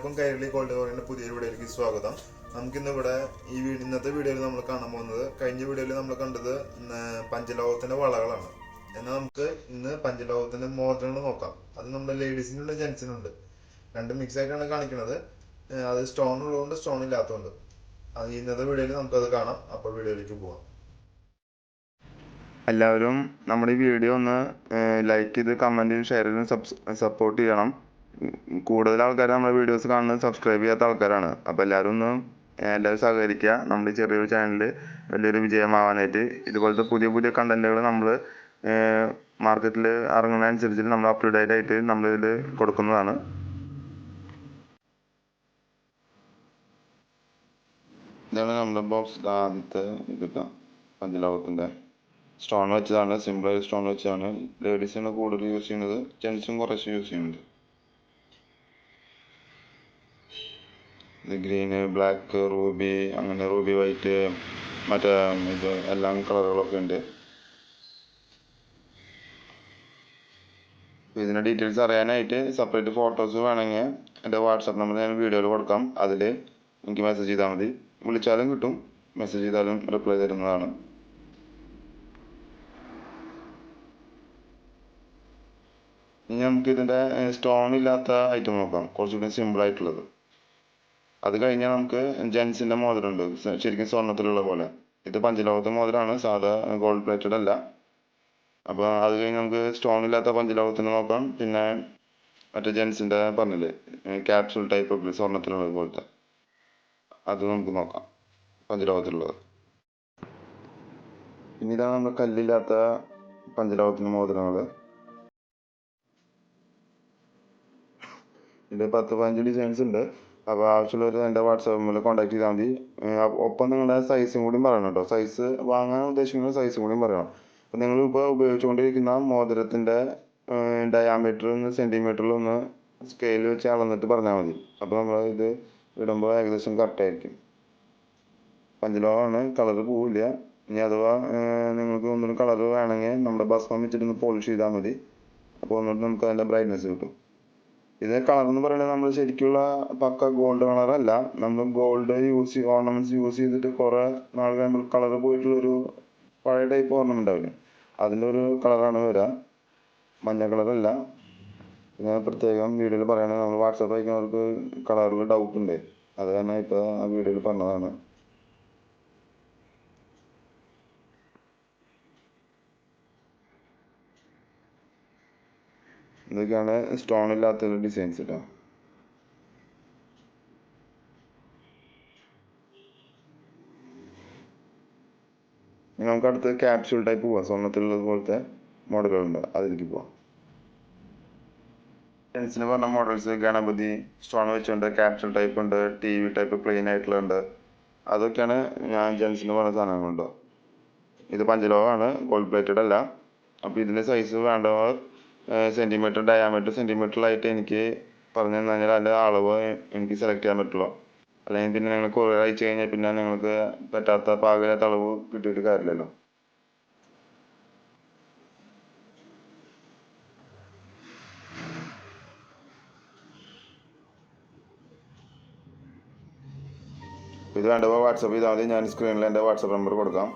എല്ലാവർക്കും കൈരളി ഗോൾഡ് കോറിന്റെ പുതിയൊരു വീഡിയോയിലേക്ക് സ്വാഗതം. നമുക്കിന്ന് ഇവിടെ ഈ വീട് ഇന്നത്തെ വീഡിയോയിൽ നമ്മൾ കാണാൻ പോകുന്നത് കഴിഞ്ഞ വീഡിയോയിൽ നമ്മൾ കണ്ടത് ഇന്ന് പഞ്ചലോകത്തിന്റെ വളകളാണ്. എന്നാൽ നമുക്ക് ഇന്ന് പഞ്ചലോകത്തിന്റെ മോഡലുകൾ നോക്കാം. അത് നമ്മുടെ ലേഡീസിനുണ്ട് ജെൻസിനുണ്ട് രണ്ട് മിക്സ് ആയിട്ടാണ് കാണിക്കുന്നത്. അത് സ്റ്റോൺ ഉള്ളതുകൊണ്ട് സ്റ്റോൺ ഇല്ലാത്തതുകൊണ്ട്. അത് ഇന്നത്തെ വീഡിയോയിൽ നമുക്കത് കാണാം. അപ്പോൾ വീഡിയോയിലേക്ക് പോവാം. എല്ലാവരും നമ്മുടെ ഈ വീഡിയോ ഒന്ന് ലൈക്ക് ചെയ്ത് കമന്റ് ചെയ്ത് ഷെയർ ചെയ്ത് സപ്പോർട്ട് ചെയ്യണം. കൂടുതൽ ആൾക്കാർ നമ്മുടെ വീഡിയോസ് കാണുന്നത് സബ്സ്ക്രൈബ് ചെയ്യാത്ത ആൾക്കാരാണ്. അപ്പോൾ എല്ലാവരും ഒന്ന് എല്ലാവരും സഹകരിക്കുക. നമ്മുടെ ചെറിയൊരു ചാനൽ വലിയൊരു വിജയമാവാനായിട്ട് ഇതുപോലത്തെ പുതിയ പുതിയ കണ്ടന്റുകൾ നമ്മൾ മാർക്കറ്റിൽ ഇറങ്ങുന്നതനുസരിച്ച് നമ്മൾ അപ് ടു ഡേറ്റ് ആയിട്ട് നമ്മൾ ഇതിൽ കൊടുക്കുന്നതാണ്. ഇതാണ് നമ്മുടെ ബോക്സ് ആദ്യത്തെ ഇതിട്ടാ പഞ്ചലോകത്തിന്റെ സ്റ്റോൺ വെച്ചതാണ്. സിമ്പിൾ സ്റ്റോൺ വെച്ചതാണ്. ലേഡീസാണ് കൂടുതൽ യൂസ് ചെയ്യുന്നത്. ജെൻസും കുറച്ച് യൂസ് ചെയ്യുന്നുണ്ട്. ഗ്രീന് ബ്ലാക്ക് റൂബി അങ്ങനെ റൂബി വൈറ്റ് മറ്റേ ഇത് എല്ലാം കളറുകളൊക്കെ ഉണ്ട്. ഇതിന്റെ ഡീറ്റെയിൽസ് അറിയാനായിട്ട് സെപ്പറേറ്റ് ഫോട്ടോസ് വേണമെങ്കിൽ എന്റെ വാട്സപ്പ് നമ്പർ ഞാൻ വീഡിയോയിൽ കൊടുക്കാം. അതിൽ എനിക്ക് മെസ്സേജ് ചെയ്താൽ മതി. വിളിച്ചാലും കിട്ടും. മെസ്സേജ് ചെയ്താലും റിപ്ലൈ തരുന്നതാണ്. ഇനി നമുക്ക് ഇതിന്റെ സ്റ്റോൺ ഇല്ലാത്ത ഐറ്റം നോക്കാം. കുറച്ചുകൂടി സിമ്പിൾ ആയിട്ടുള്ളത്. അത് കഴിഞ്ഞാൽ നമുക്ക് ജെൻസിന്റെ മോതിരമുണ്ട്. ശരിക്കും സ്വർണത്തിലുള്ള പോലെ. ഇത് പഞ്ചലോകത്തെ മോതിരമാണ് സാധാ ഗോൾഡ് പ്ലേറ്റഡ് അല്ല. അപ്പോൾ അത് കഴിഞ്ഞ് നമുക്ക് സ്റ്റോൺ ഇല്ലാത്ത പഞ്ചലോഹത്തിന് നോക്കാം. പിന്നെ മറ്റേ ജെൻസിന്റെ പറഞ്ഞില്ലേ ക്യാപ്സൂൾ ടൈപ്പ് ഒക്കെ സ്വർണത്തിലുള്ളത് പോലത്തെ. അത് നമുക്ക് നോക്കാം. പഞ്ചലോഹത്തിലുള്ളത് പിന്നെ ഇതാണ് നമ്മുടെ കല്ലില്ലാത്ത പഞ്ചലോഹത്തിന് മോതിരങ്ങൾ ഇതിൽ പത്ത് പതിനഞ്ച് ഡിസൈൻസ് ഉണ്ട്. അപ്പോൾ ആവശ്യമുള്ളവർ എന്റെ വാട്സാപ്പിൽ കോൺടാക്ട് ചെയ്താൽ മതി. ഒപ്പം നിങ്ങളുടെ സൈസും കൂടി പറയണം കേട്ടോ. സൈസ് വാങ്ങാൻ ഉദ്ദേശിക്കുന്ന സൈസും കൂടി പറയണം. അപ്പോൾ നിങ്ങൾ ഇപ്പോൾ ഉപയോഗിച്ചുകൊണ്ടിരിക്കുന്ന മോതിരത്തിന്റെ ഡയാമീറ്റർ ഒന്ന് സെന്റിമീറ്ററിൽ ഒന്ന് സ്കെയിൽ വെച്ച് അളന്നിട്ട് പറഞ്ഞാൽ മതി. അപ്പോൾ നമ്മൾ ഇത് ഇടുമ്പോൾ ഏകദേശം കറക്റ്റ് ആയിരിക്കും. പഞ്ചലോകമാണ് കളറ് പോവില്ല. ഇനി അഥവാ നിങ്ങൾക്ക് ഒന്നുകൂടി കളർ വേണമെങ്കിൽ നമ്മുടെ ഭസ്മം വെച്ചിട്ടൊന്ന് പോളിഷ് ചെയ്താൽ മതി. അപ്പോൾ ഒന്നുകൂടി നമുക്ക് അതിന്റെ ബ്രൈറ്റ്നസ് കിട്ടും. ഇത് കളർ എന്ന് പറയുന്നത് നമ്മൾ ശരിക്കുള്ള പക്ക ഗോൾഡ് കളർ അല്ല. നമ്മൾ ഗോൾഡ് യൂസ് ഓർണമെന്റ്സ് യൂസ് ചെയ്തിട്ട് കുറെ നാൾ കഴിയുമ്പോൾ കളർ പോയിട്ടുള്ള ഒരു പഴയ ടൈപ്പ് ഓർണമെന്റ് ആവില്ലേ? അതിന്റെ ഒരു കളറാണ് വരിക മഞ്ഞ കളറല്ല പിന്നെ പ്രത്യേകം വീഡിയോയിൽ പറയുകയാണെങ്കിൽ നമ്മൾ വാട്സാപ്പ് അയക്കുന്നവർക്ക് കളറിൽ ഡൗട്ട് ഉണ്ട് അത് കാരണം ഇപ്പോൾ ആ വീഡിയോയിൽ പറഞ്ഞതാണ്. ഇതൊക്കെയാണ് സ്റ്റോൺ ഇല്ലാത്ത ഡിസൈൻസ് കേട്ടോ നമുക്ക് അടുത്ത് ക്യാപ്സ്യൂൾ ടൈപ്പ് പോവാം. സ്വർണത്തിലുള്ളത് പോലത്തെ മോഡലുകളുണ്ട് അതിലേക്ക് പോവാം. ജെൻസിന് പറഞ്ഞ മോഡൽസ് ഗണപതി സ്റ്റോൺ വെച്ചുണ്ട് ക്യാപ്സ്യൂൾ ടൈപ്പ് ഉണ്ട് ടി വി ടൈപ്പ് പ്ലെയിൻ ആയിട്ടുള്ള ഉണ്ട് അതൊക്കെയാണ് ഞാൻ ജെൻസിന് പറഞ്ഞ സാധനങ്ങളുണ്ടോ? ഇത് പഞ്ചലോഹമാണ് ഗോൾഡ് പ്ലേറ്റഡ് അല്ല. അപ്പോൾ ഇതിന്റെ സൈസ് വേണ്ടവർ സെന്റിമീറ്റർ ഡയാമീറ്റർ സെന്റിമീറ്ററിലായിട്ട് എനിക്ക് പറഞ്ഞു തന്നു കഴിഞ്ഞാൽ അതിന്റെ അളവ് എനിക്ക് സെലക്ട് ചെയ്യാൻ പറ്റുള്ളൂ അല്ലെങ്കിൽ പിന്നെ നിങ്ങൾ കൊറിയർ അയച്ചു കഴിഞ്ഞാൽ പിന്നെ നിങ്ങൾക്ക് പറ്റാത്ത പാകമില്ലാത്ത അളവ് കിട്ടിയിട്ട് കാര്യമില്ലല്ലോ. ഇത് വേണ്ടപ്പോൾ വാട്സപ്പ് ചെയ്താൽ മതി. ഞാൻ സ്ക്രീനിൽ എന്റെ വാട്സപ്പ് നമ്പർ കൊടുക്കാം.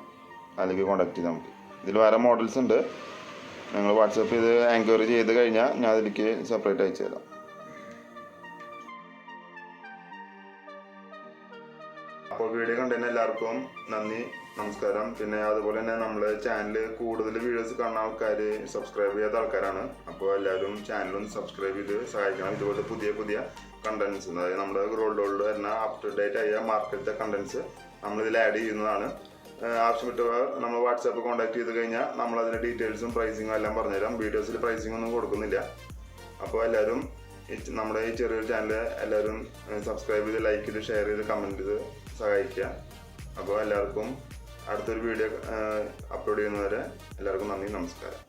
അതിലേക്ക് കോൺടാക്ട് ചെയ്താൽ മതി. ഇതിൽ വേറെ മോഡൽസ് ഉണ്ട്. നിങ്ങൾ വാട്സപ്പ് ചെയ്ത് എൻക്വയറി ചെയ്ത് കഴിഞ്ഞാൽ ഞാൻ അതിലേക്ക് സെപ്പറേറ്റ് അയച്ചു തരാം അപ്പോൾ വീഡിയോ കണ്ടതിന് എല്ലാവർക്കും നന്ദി നമസ്കാരം. പിന്നെ അതുപോലെ തന്നെ നമ്മുടെ ചാനൽ കൂടുതൽ വീഡിയോസ് കാണുന്ന ആൾക്കാർ സബ്സ്ക്രൈബ് ചെയ്യാത്ത ആൾക്കാരാണ്. അപ്പോൾ എല്ലാവരും ചാനലും സബ്സ്ക്രൈബ് ചെയ്ത് സഹായിക്കണം. ഇതുപോലത്തെ പുതിയ പുതിയ കണ്ടൻസ് അതായത് നമ്മുടെ റോഡ് ഗോൾഡ് വരുന്ന അപ് ടു ഡേറ്റ് ആയ മാർക്കറ്റിലെ കണ്ടൻസ് നമ്മളിതിൽ ആഡ് ചെയ്യുന്നതാണ്. ആവശ്യപ്പെട്ടവർ നമ്മൾ വാട്സാപ്പ് കോൺടാക്ട് ചെയ്ത് കഴിഞ്ഞാൽ നമ്മൾ അതിന്റെ ഡീറ്റെയിൽസും പ്രൈസിങ്ങും എല്ലാം പറഞ്ഞുതരാം. വീഡിയോസിൽ പ്രൈസിംഗ് ഒന്നും കൊടുക്കുന്നില്ല. അപ്പോൾ എല്ലാവരും നമ്മുടെ ഈ ചെറിയൊരു ചാനൽ എല്ലാവരും സബ്സ്ക്രൈബ് ചെയ്ത് ലൈക്ക് ചെയ്ത് ഷെയർ ചെയ്ത് കമന്റ് ചെയ്ത് സഹായിക്കുക. അപ്പോൾ എല്ലാവർക്കും അടുത്തൊരു വീഡിയോ അപ്ലോഡ് ചെയ്യുന്നവരെ എല്ലാവർക്കും നന്ദി നമസ്കാരം.